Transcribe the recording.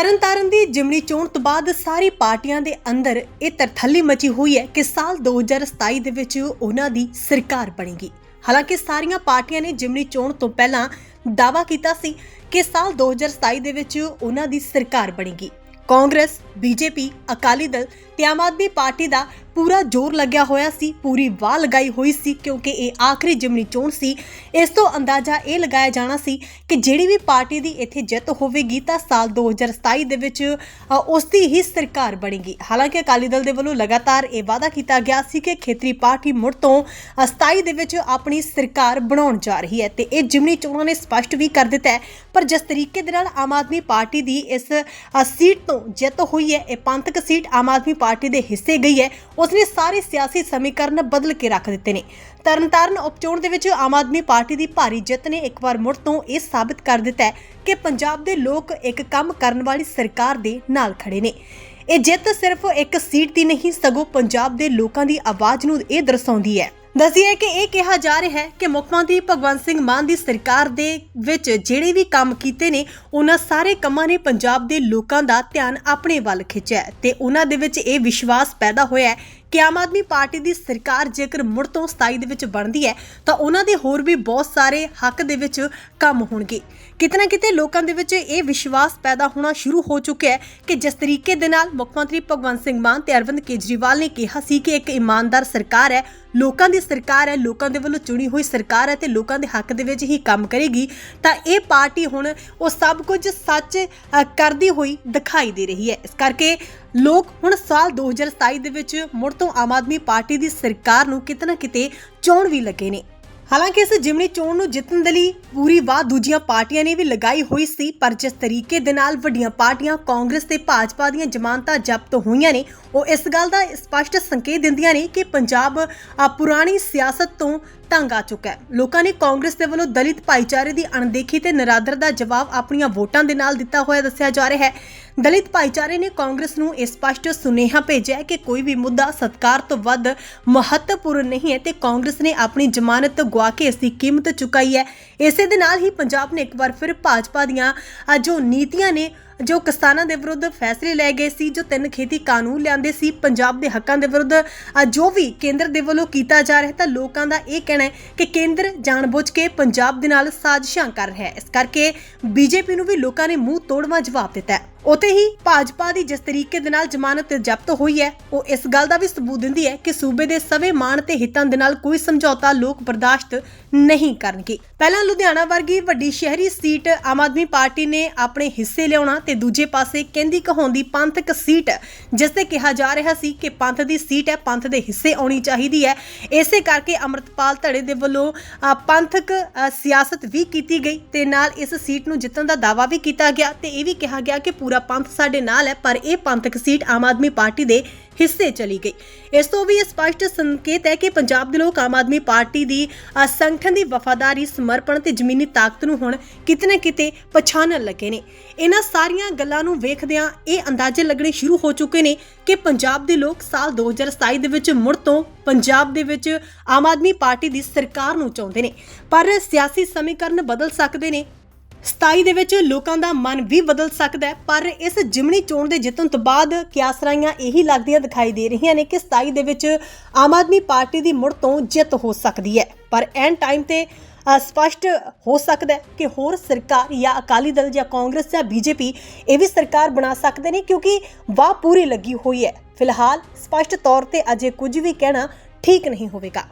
ਤਰਨਤਾਰਨ ਦੀ ਜਿਮਨੀ ਚੋਣ ਤੋਂ ਬਾਅਦ ਸਾਰੀ ਪਾਰਟੀਆਂ ਦੇ ਅੰਦਰ ਇਹ ਤਰਥੱਲੀ ਮਚੀ ਹੋਈ ਹੈ ਕਿ ਸਾਲ 2027 ਦੇ ਵਿੱਚ ਉਹਨਾਂ ਦੀ ਸਰਕਾਰ ਬਣੇਗੀ। ਹਾਲਾਂਕਿ ਸਾਰੀਆਂ ਪਾਰਟੀਆਂ ਨੇ ਜਿਮਨੀ ਚੋਣ ਤੋਂ ਪਹਿਲਾਂ ਦਾਅਵਾ ਕੀਤਾ ਸੀ ਕਿ ਸਾਲ 2027 ਦੇ ਵਿੱਚ ਉਹਨਾਂ ਦੀ ਸਰਕਾਰ ਬਣੇਗੀ। ਕਾਂਗਰਸ, ਬੀਜੇਪੀ, ਅਕਾਲੀ ਦਲ ਤੇ ਆਮ ਆਦਮੀ ਪਾਰਟੀ ਦਾ ਪੂਰਾ ਜ਼ੋਰ ਲੱਗਿਆ ਹੋਇਆ ਸੀ ਪੂਰੀ ਵਾਹ ਲਗਾਈ ਹੋਈ ਸੀ ਕਿਉਂਕਿ ਇਹ ਆਖਰੀ ਜਿਮਨੀ ਚੋਣ ਸੀ। ਇਸ ਤੋਂ ਅੰਦਾਜ਼ਾ ਇਹ ਲਗਾਇਆ ਜਾਣਾ ਸੀ ਕਿ ਜਿਹੜੀ ਵੀ ਪਾਰਟੀ ਦੀ ਇੱਥੇ ਜਿੱਤ ਹੋਵੇਗੀ ਤਾਂ ਸਾਲ 2027 ਦੇ ਵਿੱਚ ਅ, ਉਸ ਦੀ ਹੀ ਸਰਕਾਰ ਬਣੇਗੀ। ਹਾਲਾਂਕਿ ਅਕਾਲੀ ਦਲ ਦੇ ਵੱਲੋਂ ਲਗਾਤਾਰ ਇਹ ਵਾਅਦਾ ਕੀਤਾ ਗਿਆ ਸੀ ਕਿ ਖੇਤਰੀ ਪਾਰਟੀ ਮੁੜ ਤੋਂ ਅ, 27 ਦੇ ਵਿੱਚ ਆਪਣੀ ਸਰਕਾਰ ਬਣਾਉਣ ਜਾ ਰਹੀ ਹੈ ਤੇ ਇਹ ਜਿਮਨੀ ਚੋਣਾਂ ਨੇ ਸਪਸ਼ਟ ਵੀ ਕਰ ਦਿੱਤਾ ਹੈ। ਪਰ ਜਿਸ ਤਰੀਕੇ ਦੇ ਨਾਲ ਆਮ ਆਦਮੀ ਪਾਰਟੀ ਦੀ ਇਸ ਸੀਟ ਤੋਂ ਜਿੱਤ ਹੋਈ ਹੈ ਇਹ ਪੰਥਕ ਸੀਟ ਆਮ ਆਦਮੀ ਪਾਰਟੀ ਦੇ ਹਿੱਸੇ ਗਈ ਹੈ ਉਸਨੇ ਸਾਰੇ ਸਿਆਸੀ ਸਮੀਕਰਨ ਬਦਲ ਕੇ ਰੱਖ ਦਿੱਤੇ ਨੇ। ਤਰਨਤਾਰਨ ਉਪਚੋਣ ਦੇ ਵਿੱਚ ਆਮ ਆਦਮੀ ਪਾਰਟੀ ਦੀ ਭਾਰੀ ਜਿੱਤ ਨੇ ਇੱਕ ਵਾਰ ਮੁੜ ਤੋਂ ਇਹ ਸਾਬਤ ਕਰ ਦਿੱਤਾ ਹੈ ਕਿ ਪੰਜਾਬ ਦੇ ਲੋਕ ਇੱਕ ਕੰਮ ਕਰਨ ਵਾਲੀ ਸਰਕਾਰ ਦੇ ਨਾਲ ਖੜੇ ਨੇ। ਇਹ ਜਿੱਤ ਸਿਰਫ ਇੱਕ ਸੀਟ ਦੀ ਨਹੀਂ, ਸਗੋਂ ਪੰਜਾਬ ਦੇ ਲੋਕਾਂ ਦੀ ਆਵਾਜ਼ ਨੂੰ ਇਹ ਦਰਸਾਉਂਦੀ ਹੈ। ਦੱਸਿਏ ਕਿ ਇਹ ਕਿਹਾ ਜਾ ਰਿਹਾ ਹੈ ਕਿ ਮੁੱਖ ਮੰਤਰੀ ਭਗਵੰਤ ਸਿੰਘ ਮਾਨ ਦੀ ਸਰਕਾਰ ਦੇ ਵਿੱਚ ਜਿਹੜੇ ਵੀ ਕੰਮ ਕੀਤੇ ਨੇ, ਉਹਨਾਂ ਸਾਰੇ ਕੰਮਾਂ ਨੇ ਪੰਜਾਬ ਦੇ ਲੋਕਾਂ ਦਾ ਧਿਆਨ ਆਪਣੇ ਵੱਲ ਖਿੱਚਿਆ ਹੈ ਤੇ ਉਹਨਾਂ ਦੇ ਵਿੱਚ ਇਹ ਵਿਸ਼ਵਾਸ ਪੈਦਾ ਹੋਇਆ ਹੈ ਕਿ ਆਮ ਆਦਮੀ ਪਾਰਟੀ ਦੀ ਸਰਕਾਰ ਜੇਕਰ ਮੁੜ ਤੋਂ 27 ਦੇ ਵਿੱਚ ਬਣਦੀ ਹੈ, ਤਾਂ ਉਹਨਾਂ ਦੇ ਹੋਰ ਵੀ ਬਹੁਤ ਸਾਰੇ ਹੱਕ ਦੇ ਵਿੱਚ ਕੰਮ ਹੋਣਗੇ। ਕਿਤੇ ਨਾ ਕਿਤੇ ਲੋਕਾਂ ਦੇ ਵਿੱਚ ਇਹ ਵਿਸ਼ਵਾਸ ਪੈਦਾ ਹੋਣਾ ਸ਼ੁਰੂ ਹੋ ਚੁੱਕਿਆ ਹੈ ਕਿ ਜਿਸ ਤਰੀਕੇ ਦੇ ਨਾਲ ਮੁੱਖ ਮੰਤਰੀ ਭਗਵੰਤ ਸਿੰਘ ਮਾਨ ਤੇ ਅਰਵਿੰਦ ਕੇਜਰੀਵਾਲ ਨੇ ਕਿਹਾ ਸੀ ਕਿ ਇੱਕ ਇਮਾਨਦਾਰ ਸਰਕਾਰ ਹੈ, ਲੋਕਾਂ ਦੀ ਸਰਕਾਰ ਹੈ, ਲੋਕਾਂ ਦੇ ਵੱਲੋਂ ਚੁਣੀ ਹੋਈ ਸਰਕਾਰ ਹੈ ਤੇ ਲੋਕਾਂ ਦੇ ਹੱਕ ਦੇ ਵਿੱਚ ਹੀ ਕੰਮ ਕਰੇਗੀ, ਤਾਂ ਇਹ ਪਾਰਟੀ ਹੁਣ ਉਹ ਸਭ ਕੁਝ ਸੱਚ ਕਰਦੀ ਹੋਈ ਦਿਖਾਈ ਦੇ ਰਹੀ ਹੈ। ਇਸ ਕਰਕੇ ਲੋਕ ਹੁਣ ਸਾਲ 2027 ਦੇ ਵਿੱਚ ਮੁੜ ਤੋਂ ਆਮ ਆਦਮੀ ਪਾਰਟੀ ਦੀ ਸਰਕਾਰ ਨੂੰ ਕਿਤੇ ਕਿਤੇ ਚੋਣ ਵੀ ਲੱਗੇ ਨੇ। ਹਾਲਾਂਕਿ ਇਸ ਜਿਮਨੀ ਚੋਣ ਨੂੰ ਜਿੱਤਣ ਦੇ ਲਈ ਪੂਰੀ ਵਾਹ ਦੂਜੀਆਂ ਪਾਰਟੀਆਂ ਨੇ ਵੀ ਲਗਾਈ ਹੋਈ ਸੀ ਪਰ ਜਿਸ ਤਰੀਕੇ ਦੇ ਨਾਲ ਵੱਡੀਆਂ ਪਾਰਟੀਆਂ ਕਾਂਗਰਸ ਤੇ ਭਾਜਪਾ ਦੀਆਂ ਜ਼ਮਾਨਤਾਂ ਜ਼ਬਤ ਹੋਈਆਂ ਨੇ ਉਹ ਇਸ ਗੱਲ ਦਾ ਸਪਸ਼ਟ ਸੰਕੇਤ ਦਿੰਦੀਆਂ ਨੇ ਕਿ ਪੰਜਾਬ ਆ, ਪੁਰਾਣੀ ਸਿਆਸਤ ਤੋਂ ਤੰਗ ਆ ਚੁੱਕਾ ਹੈ। ਲੋਕਾਂ ਨੇ ਕਾਂਗਰਸ ਦੇ ਵੱਲੋਂ ਦਲਿਤ ਭਾਈਚਾਰੇ ਦੀ ਅਣਦੇਖੀ ਤੇ ਨਿਰਾਦਰ ਦਾ ਜਵਾਬ ਆਪਣੀਆਂ ਵੋਟਾਂ ਦੇ ਨਾਲ ਦਿੱਤਾ ਹੋਇਆ ਦੱਸਿਆ ਜਾ ਰਿਹਾ ਹੈ। ਦਲਿਤ ਭਾਈਚਾਰੇ ਨੇ ਕਾਂਗਰਸ ਨੂੰ ਇਹ ਸਪਸ਼ਟ ਸੁਨੇਹਾ ਭੇਜਿਆ ਹੈ ਕਿ ਕੋਈ ਵੀ ਮੁੱਦਾ ਸਤਕਾਰ ਤੋਂ ਵੱਧ ਮਹੱਤਵਪੂਰਨ ਨਹੀਂ ਹੈ ਤੇ ਕਾਂਗਰਸ ਨੇ ਆਪਣੀ ਜ਼ਮਾਨਤ ਗਵਾ ਕੇ ਇਸ ਦੀ ਕੀਮਤ ਚੁਕਾਈ ਹੈ। ਇਸੇ ਦੇ ਨਾਲ ਹੀ ਪੰਜਾਬ ਨੇ ਇੱਕ ਵਾਰ ਫਿਰ ਭਾਜਪਾ ਦੀਆਂ ਜੋ ਨੀਤੀਆਂ ਨੇ ਜੋ ਕਿਸਾਨਾਂ ਦੇ ਵਿਰੁੱਧ ਫੈਸਲੇ ਲਏ ਗਏ ਸੀ ਜੋ ਤਿੰਨ ਖੇਤੀ ਕਾਨੂੰਨ ਲਿਆਂਦੇ ਸੀ ਪੰਜਾਬ ਦੇ ਹੱਕਾਂ ਦੇ ਵਿਰੁੱਧ ਅ, ਜੋ ਵੀ ਕੇਂਦਰ ਦੇ ਵੱਲੋਂ ਕੀਤਾ ਜਾ ਰਿਹਾ ਤਾਂ ਲੋਕਾਂ ਦਾ ਇਹ ਕਹਿਣਾ ਹੈ ਕਿ ਕੇਂਦਰ ਜਾਣਬੁੱਝ ਕੇ ਪੰਜਾਬ ਦੇ ਨਾਲ ਸਾਜ਼ਿਸ਼ਾਂ ਕਰ ਰਿਹਾ ਹੈ। ਇਸ ਕਰਕੇ ਬੀਜੇਪੀ ਨੂੰ ਵੀ ਲੋਕਾਂ ਨੇ ਮੂੰਹ ਤੋੜਵਾ ਜਵਾਬ ਦਿੱਤਾ ਹੈ। ਉਤੇ ਹੀ ਭਾਜਪਾ ਦੀ ਜਿਸ ਤਰੀਕੇ ਦੇ ਨਾਲ ਜ਼ਮਾਨਤ ਜ਼ਬਤ ਹੋਈ ਹੈ, ਉਹ ਇਸ ਗੱਲ ਦਾ ਵੀ ਸਬੂਤ ਦਿੰਦੀ ਹੈ ਕਿ ਸੂਬੇ ਦੇ ਸਵੇ ਮਾਣ ਤੇ ਹਿੱਤਾਂ ਦੇ ਨਾਲ ਕੋਈ ਸਮਝੌਤਾ ਲੋਕ ਬਰਦਾਸ਼ਤ ਨਹੀਂ ਕਰਨਗੇ। ਪਹਿਲਾਂ ਲੁਧਿਆਣਾ ਵਰਗੀ ਵੱਡੀ ਸ਼ਹਿਰੀ ਸੀਟ ਆਮ ਆਦਮੀ ਪਾਰਟੀ ਨੇ ਆਪਣੇ ਹਿੱਸੇ ਲਿਆਉਣਾ ਤੇ ਦੂਜੇ ਪਾਸੇ ਕਹਿੰਦੀ ਕਹਾਉਂਦੀ ਪੰਥਕ ਸੀਟ, ਜਿਸ ਤੇ ਕਿਹਾ ਜਾ ਰਿਹਾ ਸੀ ਕਿ ਪੰਥ ਦੀ ਸੀਟ ਹੈ, ਪੰਥ ਦੇ ਹਿੱਸੇ ਆਉਣੀ ਚਾਹੀਦੀ ਹੈ। ਇਸੇ ਕਰਕੇ ਅਮਰਤਪਾਲ ਧੜੇ ਦੇ ਵੱਲੋਂ ਅ, ਪੰਥਕ ਸਿਆਸਤ ਵੀ ਕੀਤੀ ਗਈ ਤੇ ਨਾਲ ਇਸ ਸੀਟ ਨੂੰ ਜਿੱਤਣ ਦਾ ਦਾਅਵਾ ਵੀ ਕੀਤਾ ਗਿਆ ਤੇ ਇਹ ਵੀ ਕਿਹਾ ਗਿਆ ਕਿ ਪੂਰਾ ਪੰਥ ਸਾਡੇ ਨਾਲ ਹੈ ਪਰ ਇਹ ਪੰਥਕ ਸੀਟ ਆਮ ਆਦਮੀ ਪਾਰਟੀ ਦੇ ਹਿੱਸੇ ਚਲੀ ਗਈ। ਇਸ ਤੋਂ ਵੀ ਇਹ ਸਪਸ਼ਟ ਸੰਕੇਤ ਹੈ ਕਿ ਪੰਜਾਬ ਦੇ ਲੋਕ ਆਮ ਆਦਮੀ ਪਾਰਟੀ ਦੀ ਅ, ਸੰਗਠਨ ਦੀ ਵਫਾਦਾਰੀ ਸਮਰਪਣ ਤੇ ਜ਼ਮੀਨੀ ਤਾਕਤ ਨੂੰ ਹੁਣ ਕਿਤੇ ਨਾ ਕਿਤੇ ਪਛਾਣਨ ਲੱਗੇ ਨੇ। ਇਹਨਾਂ ਸਾਰੀਆਂ ਗੱਲਾਂ ਨੂੰ ਵੇਖਦਿਆਂ ਇਹ ਅੰਦਾਜ਼ੇ ਲੱਗਣੇ ਸ਼ੁਰੂ ਹੋ ਚੁੱਕੇ ਨੇ ਕਿ ਪੰਜਾਬ ਦੇ ਲੋਕ ਸਾਲ 2027 ਦੇ ਵਿੱਚ ਮੁੜ ਤੋਂ ਪੰਜਾਬ ਦੇ ਵਿੱਚ ਆਮ ਆਦਮੀ ਪਾਰਟੀ ਦੀ ਸਰਕਾਰ ਨੂੰ ਚਾਹੁੰਦੇ ਨੇ। ਪਰ ਸਿਆਸੀ ਸਮੀਕਰਨ ਬਦਲ ਸਕਦੇ ਨੇ। 27 ਦੇ ਵਿੱਚ ਲੋਕਾਂ ਦਾ ਮਨ ਵੀ ਬਦਲ ਸਕਦਾ ਹੈ ਪਰ ਇਸ ਜਿਮਣੀ ਚੋਣ ਦੇ ਜਿੱਤਣ ਤੋਂ ਬਾਅਦ ਕਿਆਸਰਾਈਆਂ ਇਹੀ ਲੱਗਦੀਆਂ ਦਿਖਾਈ ਦੇ ਰਹੀਆਂ ਨੇ ਕਿ 27 ਦੇ ਵਿੱਚ ਆਮ ਆਦਮੀ ਪਾਰਟੀ ਦੀ ਮੁੜ ਤੋਂ ਜਿੱਤ ਹੋ ਸਕਦੀ ਹੈ। ਪਰ ਐਨ ਟਾਈਮ ਤੇ ਅ, ਸਪਸ਼ਟ ਹੋ ਸਕਦਾ ਹੈ ਕਿ ਹੋਰ ਸਰਕਾਰ ਜਾਂ ਅਕਾਲੀ ਦਲ ਜਾਂ ਕਾਂਗਰਸ ਜਾਂ ਬੀਜੇਪੀ ਇਹ ਵੀ ਸਰਕਾਰ ਬਣਾ ਸਕਦੇ ਨੇ ਕਿਉਂਕਿ ਵਾਹ ਪੂਰੀ ਲੱਗੀ ਹੋਈ ਹੈ। ਫਿਲਹਾਲ ਸਪਸ਼ਟ ਤੌਰ ਤੇ ਅਜੇ ਕੁਝ ਵੀ ਕਹਿਣਾ ਠੀਕ ਨਹੀਂ ਹੋਵੇਗਾ।